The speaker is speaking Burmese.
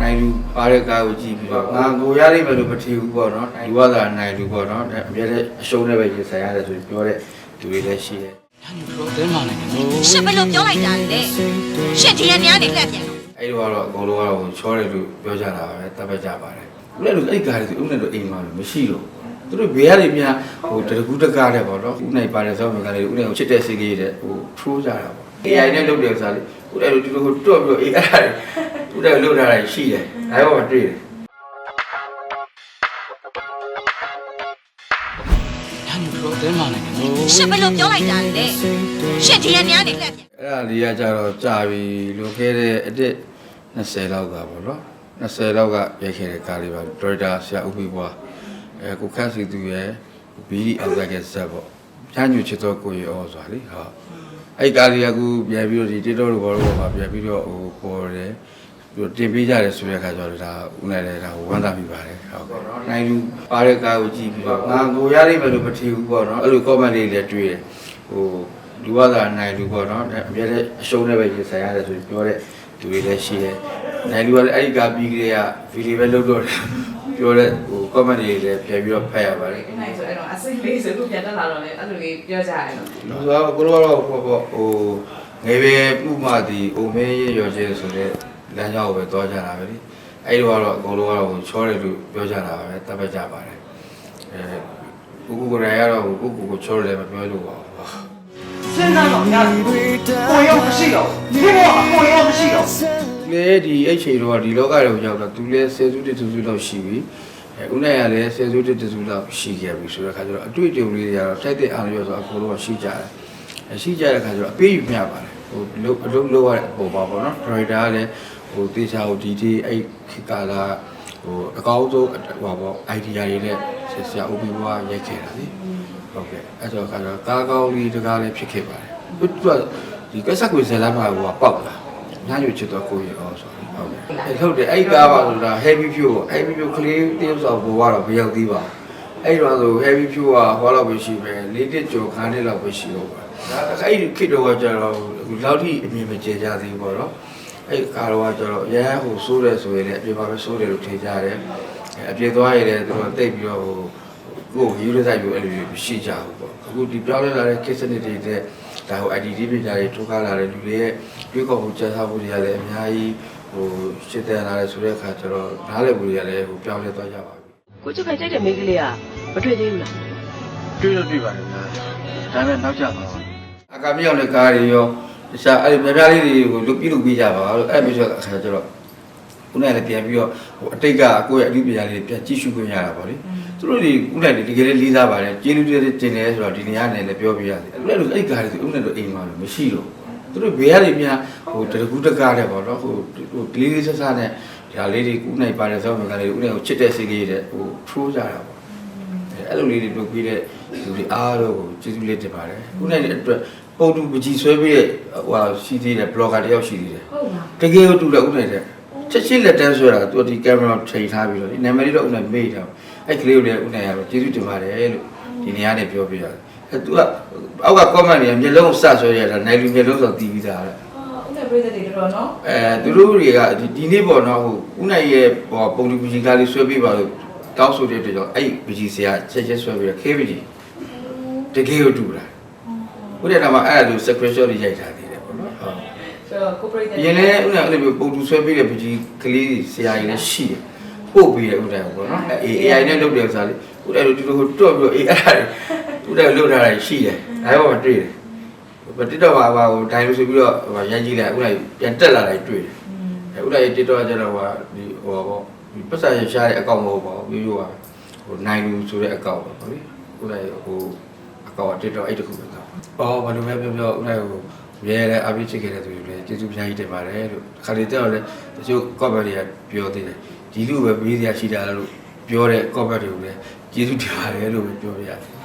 နိုင်လူပါတဲ့ကားကိုကြည့်ပြီးတော့ငါကိုရလိမ့်မယ်လို့မထင်ဘူးပေါ့နော်ဒီဝါသာနိုင်လူပေါ့နော်အများနဲ့အရှုံးနဲ့ပဲရင်ဆိုင်ရတယ်ဆိုပြီးပြောတဲ့လူတွေလည်းရှိတယ်ရှင်ဘယ်လိုပြောလိုက်တာလဲရှင်ဒီရန်များနေလက်ပြန်တော့အဲ့ဒီကတော့အကုန်လုံးကတော့ချောတယ်လို့ပြောကြတာပါပဲတပ်ပတ်ကြပါတယ်ဦးလည်းလို့အဲ့ကားတွေဦးလည်းလို့အိမ်မှာလို့မရှိတော့သူတို့ဘေးကနေများဟိုတကူတကားတဲ့ပေါ့နော်ဦးနိုင်ပါတယ်ဆိုတော့ကလေးဦးလည်းကိုချစ်တဲ့စိတ်လေးတဲ့ဟိုထိုးကြတာပေါ့ AI နဲ့လုပ်တယ်ဆိုတာလေဦးလည်းလို့ဒီလိုကိုတွတ်ပြီးတော့ AI ဦးလည်းလုပ်ထားတာရှိတယ်အဲ့ဘောမှာတွေ့တယ်ရှင်ဘယ်လိုပြောလိုက်တာလဲရှင်ဒီရန်များနေလက်ပြန်အဲ့ဒါလေးကကြတော့ကြာပြီလွန်ခဲ့တဲ့အတစ်20လောက်ကပေါ့နော်20လောက်ကရိုက်ခဲ့တဲ့ကားလေးပါဒရိုက်တာဆရာဦးဘီဘွားအဲကိုခန့်စီသူရဲ့ဘီဒီအောက်ကဇက်ပေါ့ညညူချစ်တော့ကိုရဩဆိုတာလေဟာ အဲ့ကားလေးကအခုပြန်ပြီးတော့ဒီ TikTok တို့ဘောတော့မှာပြန်ပြီးတော့ဟိုပေါ်တယ်ပြီးတော့တင်ပေးကြတယ်ဆိုတဲ့အခါကျတော့ဒါဦးနဲ့လည်းဒါဝမ်းသာမိပါတယ်ဟုတ်ကဲ့နိုင်လူပါတဲ့ကားကိုကြည့်ပြီးတော့ငါကိုရလိမ့်မယ်လို့မထင်ဘူးပေါ့နော်အဲ့လို comment လေးလည်းတွေ့တယ်ဟိုလူဝသာနိုင်လူပေါ့နော်အများနဲ့အရှုံးနဲ့ပဲရင်ဆိုင်ရတယ်ဆိုပြီးပြောတဲ့လူတွေလည်းရှိတယ်နိုင်လူကလည်းအဲ့ဒီကပြီးကလေးကဗီဒီယိုပဲလုပ်တော့တယ်ပြောတဲ့ဟို comment တွေလည်းပြန်ပြီးတော့ဖတ်ရပါတယ်ဒီနိုင်ဆိုအဲ့တော့အ စိတ်လေးဆိုခုပြန်တက်လာတော့လေအဲ့လိုလေးပြောကြရတယ်နော်လူဆိုတော့ကိုလိုကတော့ဟိုပေါ့ဟိုငယ်ပဲဥမာဒီအိုမဲရရော်ကျဲဆိုတဲ့လမ်းကြောင်းကိုပဲသွားကြတာပဲလေအဲ့ဒီကတော့အကုန်လုံးကတော့ဟိုချောတယ်လို့ပြောကြတာပါပဲတပ်ပတ်ကြပါတယ်အဲကိုကိုကိုရရတော့ကိုကိုကိုချောတယ်မပြောလို့ပါဘူးစဉ်းစားတော့များတယ်ကိုရုံမရှိတော့ဒီဘောကကိုရုံမရှိတော့လေဒီအဲ့ချိန်တော့ဒီလောကတွေကိုရောက်တော့သူလည်းဆယ်စုတစ်စုစုလောက်ရှိပြီအဲ ဦးနိုင်ရလည်းဆယ်စုတစ်တစ်စုလောက်ရှိခဲ့ပြီဆိုတဲ့ခါကျတော့အတွေ့အကြုံလေးတွေကတော့တိုက်တဲ့အားလို့ဆိုတော့အကုန်လုံးရှိကြတယ်အဲရှိကြတဲ့ခါကျတော့အပေးယူမျှပါတယ်ဟိုလုအလုပ်လုပ်ရတဲ့အပေါ်ပါပေါ့နော်ဒရိုက်တာကလည်းဟိုတေချာဟိုဒီဒီအဲ့ခေတ်ကာလဟိုအကောင်းဆုံးဟိုပါပေါ့ idea တွေနဲ့ဆရာဦးဘီဘွားရိုက်ခဲ့တာလေဟုတ်ကဲ့အဲ့တော့ခါကျတော့ကားကောင်းလေးတကားလေးဖြစ်ခဲ့ပါတယ်သူကဒီကက်ဆက်ကွေဇယ်လမ်းမှာဟိုကပေါက်လာ ညညချစ်တော့ကိုရအောင်ဆိုဟုတ်ကဲ့အဲ့ဟုတ်တယ်အဲ့ကားပါဆိုတာ heavy fuel heavy fuel ကလေးတယောက်ဆောင်ဘောကတော့မရောက်သေးပါအဲ့တော့ဆို heavy fuel ကဟောလောက်ပဲရှိပဲ၄တစ်ကျော်ခန်းတစ်လောက်ပဲရှိတော့ပါဒါအဲ့ဒီခစ်တော့ကျတော့အခုလောက်ထိအမြင်မကျကြသေးဘူးပေါ့နော်အဲ့ကားတော့ကျတော့ရဟန်းဟိုစိုးတယ်ဆိုရင်လည်းအပြင်မှာပဲစိုးတယ်လို့ထင်ကြတယ်အပြင်သွားရင်လည်းသူတို့တိတ်ပြီးတော့ဟိုကိုယ်ယူရဆိုင်ပြီးအဲ့လိုရှိကြဘူးပေါ့အခုဒီပြောင်းလဲလာတဲ့ case တွေတဲ့ ဒါဟို IDD ပညာတွေထုတ်ခါလာတဲ့လူတွေရဲ့တွေးခေါ်မှုစံစားမှုတွေကလည်းအများကြီးဟိုရှင်းတယ်လာတယ်ဆိုတဲ့အခါကျတော့နားလည်မှုတွေကလည်းဟိုပြောင်းလဲသွားကြပါပြီကိုကျခိုင်တိုက်တဲ့မိန်းကလေးကမတွေ့သေးဘူးလားတွေ့လို့တွေ့ပါတယ်ဗျာဒါပေမဲ့နောက်ကျပါဘူးအကမြောက်တဲ့ကားတွေရောတခြားအဲ့ဒီများများလေးတွေကိုလုတ်ပြီးလုတ်ပြီးကြပါလို့အဲ့ဒီဆိုအခါကျတော့ ခုနကလည်းပြန်ပြီးတော့ဟိုအတိတ်ကကိုယ့်ရဲ့အမှုပညာလေးပြန်ကြည့်ရှုခွင့်ရတာပေါ့လေသူတို့ဒီခုနကတကယ်လေးလေးစားပါတယ်ကျေးဇူးတင်တင်တယ်ဆိုတော့ဒီနေရာနဲ့လည်းပြောပြရတယ်အဲ့လိုအဲ့ကားတွေဥနဲ့တော့အိမ်မှာလို့မရှိတော့သူတို့ဘေးကနေများဟိုတကူတကားတဲ့ပေါ့နော်ဟိုဟိုကလေးလေးဆဆနဲ့ဒါလေးတွေကုနိုင်ပါတယ်ဆိုတော့ငါလေးဥနဲ့ကိုချစ်တဲ့စိတ်လေးတဲ့ဟိုထိုးကြတာပေါ့အဲ့လိုလေးတွေလုပ်ပြီးတဲ့လူတွေအားလုံးကိုကျေးဇူးလေးတင်ပါတယ်ခုနကအတွက်ပုံတူပကြီးဆွဲပြီးတဲ့ဟိုဟာရှိသေးတယ်ဘလော့ဂါတယောက်ရှိသေးတယ်ဟုတ်လားတကယ်ကိုတူတယ်ဥနိုင်တဲ့ ချက်ချင်းလက်တန်းဆွဲတာသူဒီကင်မရာချိန်ထားပြီးတော့ဒီနာမည်လေးတော့ဥနိုင်မေ့ထားအဲ့ကလေးကိုလည်းဥနိုင်ရတော့ကျေးဇူးတင်ပါတယ်လို့ဒီနေရာနဲ့ပြောပြရတယ်အဲ့သူကအောက်က comment တွေကမျက်လုံးစဆွဲရတာနိုင်လူမျက်လုံးဆိုတီးပြီးသားတဲ့အာဦးနဲ့ပြည်သက်တွေတော်တော်နော်အဲသူတို့တွေကဒီဒီနေ့ပေါ့နော်ဟိုဥနိုင်ရဲ့ဟိုပုံတူပကြီးကားလေးဆွဲပေးပါလို့တောင်းဆိုတဲ့အတွက်ကြောင့်အဲ့ပကြီးဆရာချက်ချက်ဆွဲပြီးတော့ခေပကြီးတကယ်ကိုတူတာဥဒေနာမှာအဲ့ဒါလို screenshot တွေရိုက်ထားသေးတယ်ပေါ့နော်ဟုတ် ဆိုတော့ကိုပြည်သက်ရင်လည်းဥနာအဲ့လိုပုံတူဆွဲပေးတဲ့ပကြီးကလေးဆရာကြီးလည်းရှိတယ်ပို့ပေးတယ်ဥဒေပေါ့နော်အဲ AI နဲ့လုပ်တယ်ဆိုတာလေဥဒေလိုဒီလိုကိုတွတ်ပြီးတော့ AI ဥဒေလုတ်ထားတာရှိတယ်အဲဘောတွေ့တယ်ဘတစ်တော့ပါပါဟိုဒိုင်လို့ဆိုပြီးတော့ဟိုရမ်းကြည့်လိုက်ဥဒေပြန်တက်လာလိုက်တွေ့တယ်အဲဥဒေတစ်တော့ကျတော့ဟိုဒီဟိုပေါ့ဒီပတ်စာရရှားတဲ့အကောင့်မဟုတ်ပါဘူးရိုးရိုးပါဟိုနိုင်လူဆိုတဲ့အကောင့်ပါပေါ့လေဥဒေဟို အကောတစ်တော့အဲ့တခုပဲကော။အော်ဘာလို့ပဲပြောပြောဦးနိုင်ကိုရဲရဲအပြစ်ချစ်ခဲ့တဲ့သူတွေလည်းကျေးဇူးများကြီးတင်ပါတယ်လို့ခါလေးတက်တော့လည်းတချို့ comment တွေကပြောသေးတယ်။ဒီလူပဲမေးစရာရှိတာလို့ပြောတဲ့ comment တွေကိုလည်းကျေးဇူးတင်ပါတယ်လို့ပဲပြောပြရတယ်